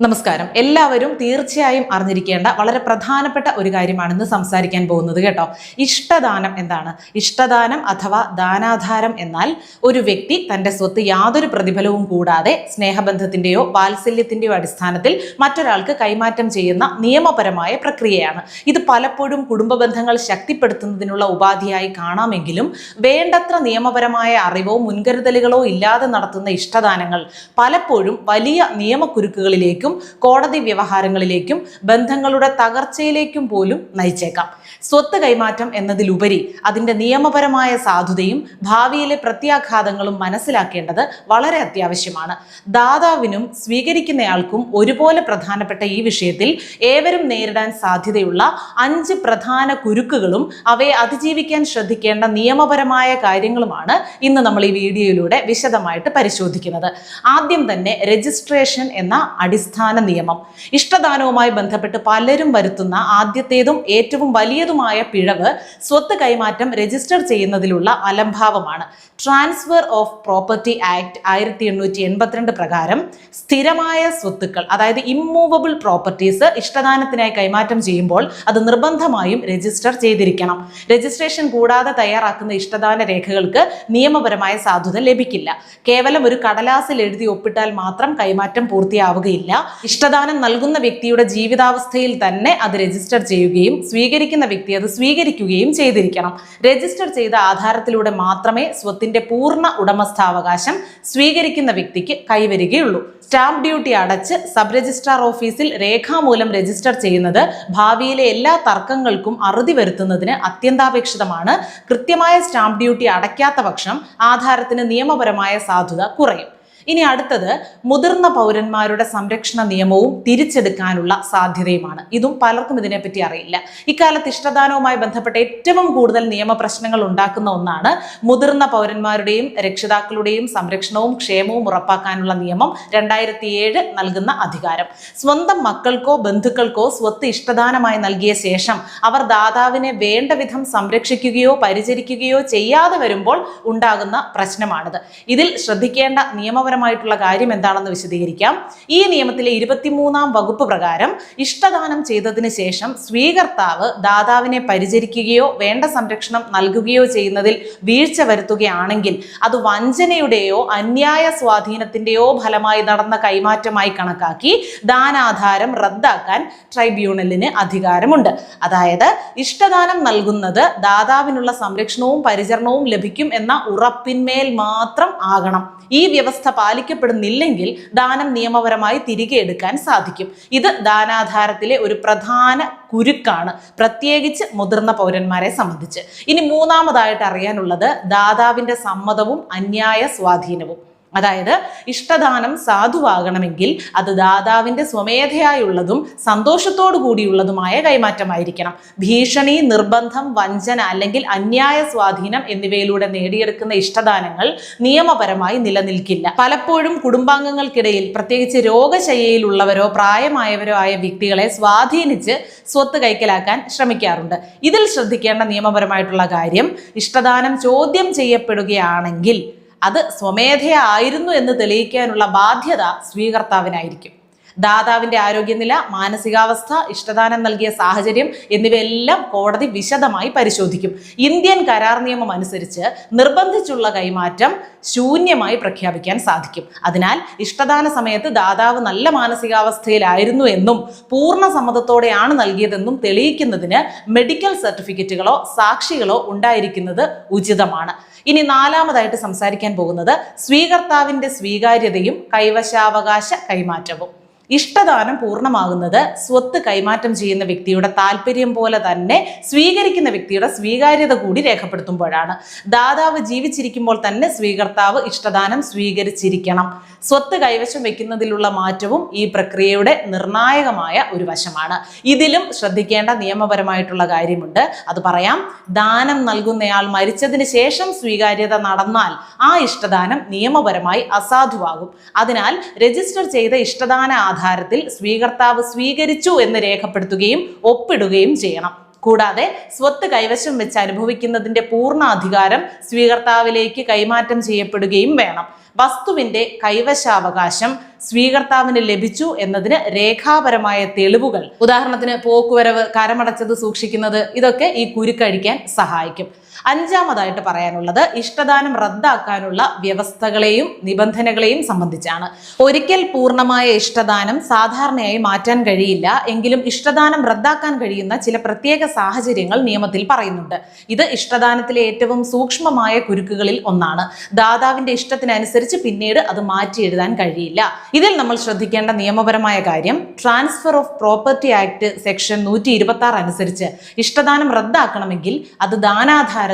നമസ്കാരം. എല്ലാവരും തീർച്ചയായും അറിഞ്ഞിരിക്കേണ്ട വളരെ പ്രധാനപ്പെട്ട ഒരു കാര്യമാണ് ഇന്ന് സംസാരിക്കാൻ പോകുന്നത് കേട്ടോ. ഇഷ്ടദാനം എന്താണ്? ഇഷ്ടദാനം അഥവാ ദാനാധാരം എന്നാൽ ഒരു വ്യക്തി തന്റെ സ്വത്ത് യാതൊരു പ്രതിഫലവും കൂടാതെ സ്നേഹബന്ധത്തിന്റെയോ വാത്സല്യത്തിന്റെയോ അടിസ്ഥാനത്തിൽ മറ്റൊരാൾക്ക് കൈമാറ്റം ചെയ്യുന്ന നിയമപരമായ പ്രക്രിയയാണ്. ഇത് പലപ്പോഴും കുടുംബ ബന്ധങ്ങൾ ശക്തിപ്പെടുത്തുന്നതിനുള്ള ഉപാധിയായി കാണാമെങ്കിലും വേണ്ടത്ര നിയമപരമായ അറിവോ മുൻകരുതലുകളോ ഇല്ലാതെ നടത്തുന്ന ഇഷ്ടദാനങ്ങൾ പലപ്പോഴും വലിയ നിയമക്കുരുക്കുകളിലേക്കും കോടതി വ്യവഹാരങ്ങളിലേക്കും ബന്ധങ്ങളുടെ തകർച്ചയിലേക്കും പോലും നയിച്ചേക്കാം. സ്വത്ത് കൈമാറ്റം എന്നതിലുപരി അതിന്റെ നിയമപരമായ സാധുതയും ഭാവിയിലെ പ്രത്യാഘാതങ്ങളും മനസ്സിലാക്കേണ്ടത് വളരെ അത്യാവശ്യമാണ്. ദാതാവിനും സ്വീകരിക്കുന്നയാൾക്കും ഒരുപോലെ പ്രധാനപ്പെട്ട ഈ വിഷയത്തിൽ ഏവരും നേരിടാൻ സാധ്യതയുള്ള അഞ്ച് പ്രധാന കുരുക്കുകളും അവയെ അതിജീവിക്കാൻ ശ്രദ്ധിക്കേണ്ട നിയമപരമായ കാര്യങ്ങളുമാണ് ഇന്ന് നമ്മൾ ഈ വീഡിയോയിലൂടെ വിശദമായിട്ട് പരിശോധിക്കുന്നത്. ആദ്യം തന്നെ രജിസ്ട്രേഷൻ എന്ന അടിസ്ഥാന നിയമം. ഇഷ്ടദാനവുമായി ബന്ധപ്പെട്ട് പലരും വരുത്തുന്ന ആദ്യത്തേതും ഏറ്റവും വലിയതുമായ പിഴവ് സ്വത്ത് കൈമാറ്റം രജിസ്റ്റർ ചെയ്യുന്നതിലുള്ള അലംഭാവമാണ്. ട്രാൻസ്ഫർ ഓഫ് പ്രോപ്പർട്ടി ആക്ട് ആയിരത്തി എണ്ണൂറ്റി എൺപത്തിരണ്ട് പ്രകാരം സ്ഥിരമായ സ്വത്തുക്കൾ അതായത് ഇമ്മൂവബിൾ പ്രോപ്പർട്ടീസ് ഇഷ്ടദാനത്തിനായി കൈമാറ്റം ചെയ്യുമ്പോൾ അത് നിർബന്ധമായും രജിസ്റ്റർ ചെയ്തിരിക്കണം. രജിസ്ട്രേഷൻ കൂടാതെ തയ്യാറാക്കുന്ന ഇഷ്ടദാന രേഖകൾക്ക് നിയമപരമായ സാധുത ലഭിക്കില്ല. കേവലം ഒരു കടലാസിൽ എഴുതി ഒപ്പിട്ടാൽ മാത്രം കൈമാറ്റം പൂർത്തിയാവുകയില്ല. ഇഷ്ടദാനം നൽകുന്ന വ്യക്തിയുടെ ജീവിതാവസ്ഥയിൽ തന്നെ അത് രജിസ്റ്റർ ചെയ്യുകയും സ്വീകരിക്കുന്ന വ്യക്തി അത് സ്വീകരിക്കുകയും ചെയ്തിരിക്കണം. രജിസ്റ്റർ ചെയ്ത ആധാരത്തിലൂടെ മാത്രമേ സ്വത്തിന്റെ പൂർണ ഉടമസ്ഥാവകാശം സ്വീകരിക്കുന്ന വ്യക്തിക്ക് കൈവരികയുള്ളൂ. സ്റ്റാമ്പ് ഡ്യൂട്ടി അടച്ച് സബ് രജിസ്ട്രാർ ഓഫീസിൽ രേഖാമൂലം രജിസ്റ്റർ ചെയ്യുന്നത് ഭാവിയിലെ എല്ലാ തർക്കങ്ങൾക്കും അറുതി വരുത്തുന്നതിന് അത്യന്താപേക്ഷിതമാണ്. കൃത്യമായ സ്റ്റാമ്പ് ഡ്യൂട്ടി അടയ്ക്കാത്ത പക്ഷം ആധാരത്തിന് നിയമപരമായ സാധുത കുറയും. ഇനി അടുത്തത് മുതിർന്ന പൗരന്മാരുടെ സംരക്ഷണ നിയമവും തിരിച്ചെടുക്കാനുള്ള സാധ്യതയുമാണ്. ഇതും പലർക്കും ഇതിനെപ്പറ്റി അറിയില്ല. ഇക്കാലത്ത് ഇഷ്ടദാനവുമായി ബന്ധപ്പെട്ട ഏറ്റവും കൂടുതൽ നിയമപ്രശ്നങ്ങൾ ഉണ്ടാക്കുന്ന ഒന്നാണ് മുതിർന്ന പൗരന്മാരുടെയും രക്ഷിതാക്കളുടെയും സംരക്ഷണവും ക്ഷേമവും ഉറപ്പാക്കാനുള്ള നിയമം രണ്ടായിരത്തി ഏഴ് നൽകുന്ന അധികാരം. സ്വന്തം മക്കൾക്കോ ബന്ധുക്കൾക്കോ സ്വത്ത് ഇഷ്ടദാനമായി നൽകിയ ശേഷം അവർ ദാതാവിനെ വേണ്ട വിധം സംരക്ഷിക്കുകയോ പരിചരിക്കുകയോ ചെയ്യാതെ വരുമ്പോൾ ഉണ്ടാകുന്ന പ്രശ്നമാണിത്. ഇതിൽ ശ്രദ്ധിക്കേണ്ട നിയമപരമായ നിയമപരമായിട്ടുള്ള കാര്യം എന്താണെന്ന് വിശദീകരിക്കാം. ഈ നിയമത്തിലെ ഇരുപത്തിമൂന്നാം വകുപ്പ് പ്രകാരം ഇഷ്ടദാനം ചെയ്തതിന് ശേഷം സ്വീകർത്താവ് ദാതാവിനെ പരിചരിക്കുകയോ വേണ്ട സംരക്ഷണം നൽകുകയോ ചെയ്യുന്നതിൽ വീഴ്ച വരുത്തുകയാണെങ്കിൽ അത് വഞ്ചനയുടെയോ അന്യായ സ്വാധീനത്തിന്റെയോ ഫലമായി നടന്ന കൈമാറ്റമായി കണക്കാക്കി ദാനാധാരം റദ്ദാക്കാൻ ട്രൈബ്യൂണലിന് അധികാരമുണ്ട്. അതായത് ഇഷ്ടദാനം നൽകുന്നത് ദാതാവിനുള്ള സംരക്ഷണവും പരിചരണവും ലഭിക്കും എന്ന ഉറപ്പിന്മേൽ മാത്രം ആകണം. ഈ വ്യവസ്ഥ പാലിക്കപ്പെടുന്നില്ലെങ്കിൽ ദാനം നിയമപരമായി തിരികെ എടുക്കാൻ സാധിക്കും. ഇത് ദാനാധാരത്തിലെ ഒരു പ്രധാന കുരുക്കാണ് പ്രത്യേകിച്ച് മുതിർന്ന പൗരന്മാരെ സംബന്ധിച്ച്. ഇനി മൂന്നാമതായിട്ട് അറിയാനുള്ളത് ദാതാവിന്റെ സമ്മതവും അന്യായ സ്വാധീനവും. അതായത് ഇഷ്ടദാനം സാധുവാകണമെങ്കിൽ അത് ദാതാവിന്റെ സ്വമേധയായുള്ളതും സന്തോഷത്തോടു കൂടിയുള്ളതുമായ കൈമാറ്റമായിരിക്കണം. ഭീഷണി നിർബന്ധം വഞ്ചന അല്ലെങ്കിൽ അന്യായ സ്വാധീനം എന്നിവയിലൂടെ നേടിയെടുക്കുന്ന ഇഷ്ടദാനങ്ങൾ നിയമപരമായി നിലനിൽക്കില്ല. പലപ്പോഴും കുടുംബാംഗങ്ങൾക്കിടയിൽ പ്രത്യേകിച്ച് രോഗശയ്യയിലുള്ളവരോ പ്രായമായവരോ ആയ വ്യക്തികളെ സ്വാധീനിച്ച് സ്വത്ത് കൈക്കലാക്കാൻ ശ്രമിക്കാറുണ്ട്. ഇതിൽ ശ്രദ്ധിക്കേണ്ട നിയമപരമായിട്ടുള്ള കാര്യം ഇഷ്ടദാനം ചോദ്യം ചെയ്യപ്പെടുകയാണെങ്കിൽ അത് സ്വമേധയായിരുന്നു എന്ന് തെളിയിക്കാനുള്ള ബാധ്യത സ്വീകർത്താവിനായിരിക്കും. ദാതാവിന്റെ ആരോഗ്യനില മാനസികാവസ്ഥ ഇഷ്ടദാനം നൽകിയ സാഹചര്യം എന്നിവയെല്ലാം കോടതി വിശദമായി പരിശോധിക്കും. ഇന്ത്യൻ കരാർ നിയമം അനുസരിച്ച് നിർബന്ധിച്ചുള്ള കൈമാറ്റം ശൂന്യമായി പ്രഖ്യാപിക്കാൻ സാധിക്കും. അതിനാൽ ഇഷ്ടദാന സമയത്ത് ദാതാവ് നല്ല മാനസികാവസ്ഥയിലായിരുന്നു എന്നും പൂർണ സമ്മതത്തോടെയാണ് നൽകിയതെന്നും തെളിയിക്കുന്നതിന് മെഡിക്കൽ സർട്ടിഫിക്കറ്റുകളോ സാക്ഷികളോ ഉണ്ടായിരിക്കുന്നത് ഉചിതമാണ്. ഇനി നാലാമതായിട്ട് സംസാരിക്കാൻ പോകുന്നത് സ്വീകർത്താവിന്റെ സ്വീകാര്യതയും കൈവശാവകാശ കൈമാറ്റവും. ഇഷ്ടദാനം പൂർണമാകുന്നത് സ്വത്ത് കൈമാറ്റം ചെയ്യുന്ന വ്യക്തിയുടെ താല്പര്യം പോലെ തന്നെ സ്വീകരിക്കുന്ന വ്യക്തിയുടെ സ്വീകാര്യത കൂടി രേഖപ്പെടുത്തുമ്പോഴാണ്. ദാതാവ് ജീവിച്ചിരിക്കുമ്പോൾ തന്നെ സ്വീകർത്താവ് ഇഷ്ടദാനം സ്വീകരിച്ചിരിക്കണം. സ്വത്ത് കൈവശം വെക്കുന്നതിലുള്ള മാറ്റവും ഈ പ്രക്രിയയുടെ നിർണായകമായ ഒരു വശമാണ്. ഇതിലും ശ്രദ്ധിക്കേണ്ട നിയമപരമായിട്ടുള്ള കാര്യമുണ്ട്. അത് പറയാം ദാനം നൽകുന്നയാൾ മരിച്ചതിന് ശേഷം സ്വീകാര്യത നടന്നാൽ ആ ഇഷ്ടദാനം നിയമപരമായി അസാധുവാകും. അതിനാൽ രജിസ്റ്റർ ചെയ്ത ഇഷ്ടദാന ആധാരത്തിൽ സ്വീകർത്താവ് സ്വീകരിച്ചു എന്ന് രേഖപ്പെടുത്തുകയും ഒപ്പിടുകയും ചെയ്യണം. കൂടാതെ സ്വത്ത് കൈവശം വെച്ച് അനുഭവിക്കുന്നതിന്റെ പൂർണ അധികാരം സ്വീകർത്താവിലേക്ക് കൈമാറ്റം ചെയ്യപ്പെടുകയും വേണം. വസ്തുവിന്റെ കൈവശാവകാശം സ്വീകർത്താവിന് ലഭിച്ചു എന്നതിന് രേഖാപരമായ തെളിവുകൾ. ഉദാഹരണത്തിന് പോക്കുവരവ് കരമടച്ചത് സൂക്ഷിക്കുന്നത് ഇതൊക്കെ ഈ കുരുക്കഴിക്കാൻ സഹായിക്കും. അഞ്ചാമതായിട്ട് പറയാനുള്ളത് ഇഷ്ടദാനം റദ്ദാക്കാനുള്ള വ്യവസ്ഥകളെയും നിബന്ധനകളെയും സംബന്ധിച്ചാണ്. ഒരിക്കൽ പൂർണമായ ഇഷ്ടദാനം സാധാരണയായി മാറ്റാൻ കഴിയില്ല. എങ്കിലും ഇഷ്ടദാനം റദ്ദാക്കാൻ കഴിയുന്ന ചില പ്രത്യേക സാഹചര്യങ്ങൾ നിയമത്തിൽ പറയുന്നുണ്ട്. ഇത് ഇഷ്ടദാനത്തിലെ ഏറ്റവും സൂക്ഷ്മമായ കുരുക്കുകളിൽ ഒന്നാണ്. ദാതാവിന്റെ ഇഷ്ടത്തിനനുസരിച്ച് പിന്നീട് അത് മാറ്റി എഴുതാൻ കഴിയില്ല. ഇതിൽ നമ്മൾ ശ്രദ്ധിക്കേണ്ട നിയമപരമായ കാര്യം transfer of property act section നൂറ്റി അനുസരിച്ച് ഇഷ്ടദാനം റദ്ദാക്കണമെങ്കിൽ അത്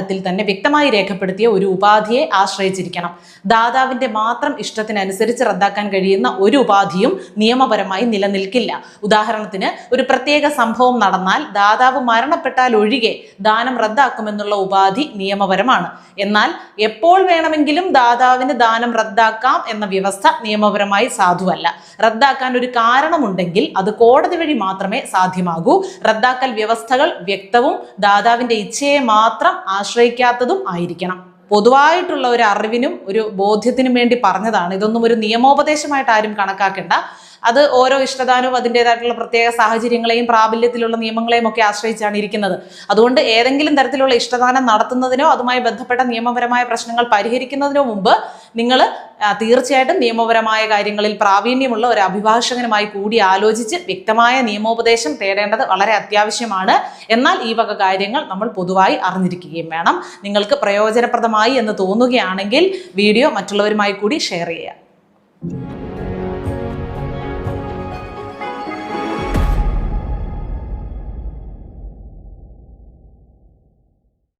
ദാനാധാരത്തിൽ തന്നെ വ്യക്തമായി രേഖപ്പെടുത്തിയ ഒരു ഉപാധിയെ ആശ്രയിച്ചിരിക്കണം. ദാതാവിന്റെ മാത്രം ഇഷ്ടത്തിനനുസരിച്ച് റദ്ദാക്കാൻ കഴിയുന്ന ഒരു ഉപാധിയും നിയമപരമായി നിലനിൽക്കില്ല. ഉദാഹരണത്തിന് ഒരു പ്രത്യേക സംഭവം നടന്നാൽ ദാതാവ് മരണപ്പെട്ടാൽ ഒഴികെ ദാനം റദ്ദാക്കുമെന്നുള്ള ഉപാധി നിയമപരമാണ്. എന്നാൽ എപ്പോൾ വേണമെങ്കിലും ദാതാവിന് ദാനം റദ്ദാക്കാം എന്ന വ്യവസ്ഥ നിയമപരമായി സാധുവല്ല. റദ്ദാക്കാൻ ഒരു കാരണമുണ്ടെങ്കിൽ അത് കോടതി വഴി മാത്രമേ സാധ്യമാകൂ. റദ്ദാക്കൽ വ്യവസ്ഥകൾ വ്യക്തവും ദാതാവിന്റെ ഇച്ഛയെ മാത്രം ആശ്രയിക്കാത്തതും ആയിരിക്കണം. പൊതുവായിട്ടുള്ള ഒരു അറിവിനും ഒരു ബോധ്യത്തിനും വേണ്ടി പറഞ്ഞതാണ്. ഇതൊന്നും ഒരു നിയമോപദേശമായിട്ട് ആരും കണക്കാക്കേണ്ട. അത് ഓരോ ഇഷ്ടദാനവും അതിന്റെതായിട്ടുള്ള പ്രത്യേക സാഹചര്യങ്ങളെയും പ്രാബല്യത്തിലുള്ള നിയമങ്ങളെയും ഒക്കെ ആശ്രയിച്ചാണ് ഇരിക്കുന്നത്. അതുകൊണ്ട് ഏതെങ്കിലും തരത്തിലുള്ള ഇഷ്ടദാനം നടത്തുന്നതിനോ അതുമായി ബന്ധപ്പെട്ട നിയമപരമായ പ്രശ്നങ്ങൾ പരിഹരിക്കുന്നതിനോ മുമ്പ് നിങ്ങൾ തീർച്ചയായിട്ടും നിയമപരമായ കാര്യങ്ങളിൽ പ്രാവീണ്യമുള്ള ഒരു അഭിഭാഷകനുമായി കൂടി ആലോചിച്ച് വ്യക്തമായ നിയമോപദേശം തേടേണ്ടത് വളരെ അത്യാവശ്യമാണ്. എന്നാൽ ഈ വക കാര്യങ്ങൾ നമ്മൾ പൊതുവായി അറിഞ്ഞിരിക്കുകയും വേണം. നിങ്ങൾക്ക് പ്രയോജനപ്രദമായി എന്ന് തോന്നുകയാണെങ്കിൽ വീഡിയോ മറ്റുള്ളവരുമായി കൂടി ഷെയർ ചെയ്യുക.